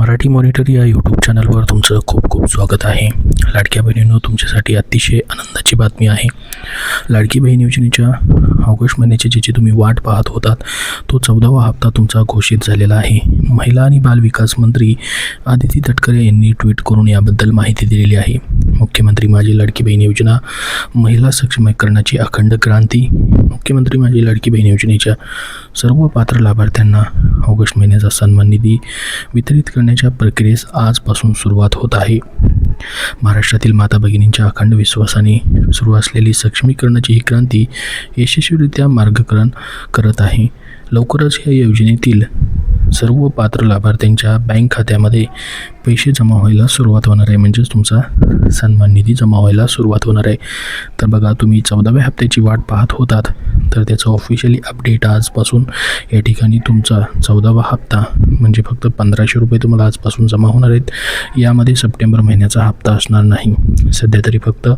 Marathi monitor या YouTube चॅनलवर तुमचं खूप खूप स्वागत आहे. लाडक्या बहिणीनं तुमच्यासाठी अतिशय आनंदाची बातमी आहे. लाडकी बहीण योजनेच्या ऑगस्ट महिन्याची ज्याची तुम्ही वाट पाहत होतात तो चौदावा हप्ता तुमचा घोषित झालेला आहे. महिला आणि बालविकास मंत्री आदिती तटकरे यांनी ट्विट करून याबद्दल माहिती दिलेली आहे. मुख्यमंत्री माझी लाडकी बहीण योजना महिला सक्षमीकरणाची अखंड क्रांती. मुख्यमंत्री माझी लाडकी बहीण योजनेच्या सर्व पात्र लाभार्थ्यांना ऑगस्ट महिन्याचा सन्मान निधी वितरित करण्याच्या प्रक्रियेस आजपासून सुरुवात होत आहे. महाराष्ट्रातील माता भगिनींच्या अखंड विश्वासाने सुरू असलेली सक्षमीकरणाची ही क्रांती यशस्वीरित्या मार्गकरण करत आहे. लवकरच या योजनेतील सर्व पात्र लाभार्थ्यांच्या बँक खात्यामध्ये पैसे जमा व्हायला सुरुवात होणार आहे. म्हणजेच तुमचा सन्मान निधी जमा व्हायला सुरुवात होणार आहे. तर बघा तुम्ही चौदाव्या हप्त्याची वाट पाहत होतात. तर त्याचं ऑफिशियली अपडेट आजपासून या ठिकाणी तुमचा चौदावा हप्ता म्हणजे फक्त पंधराशे रुपये तुम्हाला आजपासून जमा होणार आहेत. यामध्ये सप्टेंबर महिन्याचा हप्ता असणार नाही. सध्या तरी फक्त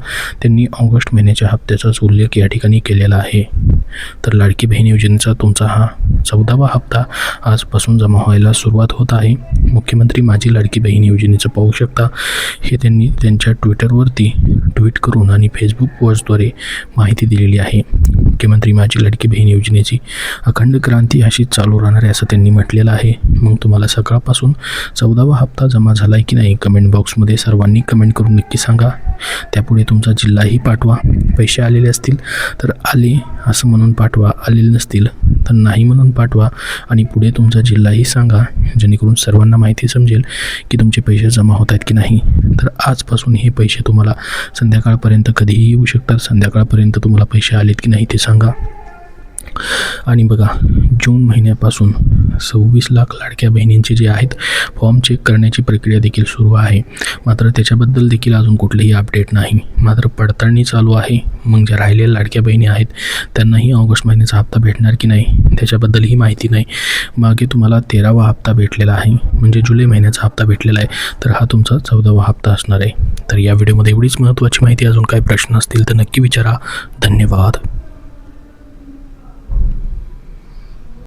त्यांनी ऑगस्ट महिन्याच्या हप्त्याचाच उल्लेख या ठिकाणी केलेला आहे. तर लाडकी बहीण योजनेचा तुमचा हा चौदावा हप्ता आजपासून जमा व्हायला सुरुवात होत आहे. मुख्यमंत्री माझी लाडकी बहीण योजनेचं पाहू शकता. हे त्यांनी त्यांच्या ट्विटरवरती ट्विट करून आणि फेसबुक पोस्टद्वारे माहिती दिलेली आहे. मुख्यमंत्री माझी लाडकी बहीण योजनेची अखंड क्रांती अशी चालू राहणार आहे असं त्यांनी म्हटलेलं आहे. मग तुम्हाला सकाळपासून चौदावा हप्ता जमा झाला आहे की नाही? कमेंट बॉक्समध्ये सर्वांनी कमेंट करून नक्की सांगा. त्यापुढे तुमचा जिल्हाही पाठवा. पैसे आलेले असतील तर आले असं म्हणून पाठवा. आलेले नसतील तर नाही म्हणून पाठवा. आणि पुढे तुमचा जिल्हाही सांगा. जेणेकरून सर्वांना माहिती समजेल की तुमचे पैसे जमा होत आहेत की नाही. तर आजपासून हे पैसे तुम्हाला संध्याकाळपर्यंत कधीही येऊ शकतात. संध्याकाळपर्यंत तुम्हाला पैसे आलेत की नाही ते सांगा. आणि बघा जून महिन्यापासून सव्वीस लाख लाडक्या बहिणींचे जे आहेत फॉर्म चेक करण्याची प्रक्रिया देखील सुरू आहे. मात्र त्याच्याबद्दल देखील अजून कुठलेही अपडेट नाही. मात्र पडताळणी चालू आहे. मग ज्या राहिलेल्या लाडक्या बहिणी आहेत त्यांनाही ऑगस्ट महिन्याचा हप्ता भेटणार की नाही त्याच्याबद्दलही माहिती नाही. मागे तुम्हाला तेरावा हप्ता भेटलेला आहे. म्हणजे जुलै महिन्याचा हप्ता भेटलेला आहे. तर हा तुमचा चौदावा हप्ता असणार आहे. तर या व्हिडिओमध्ये एवढीच महत्त्वाची माहिती. अजून काही प्रश्न असतील तर नक्की विचारा. धन्यवाद.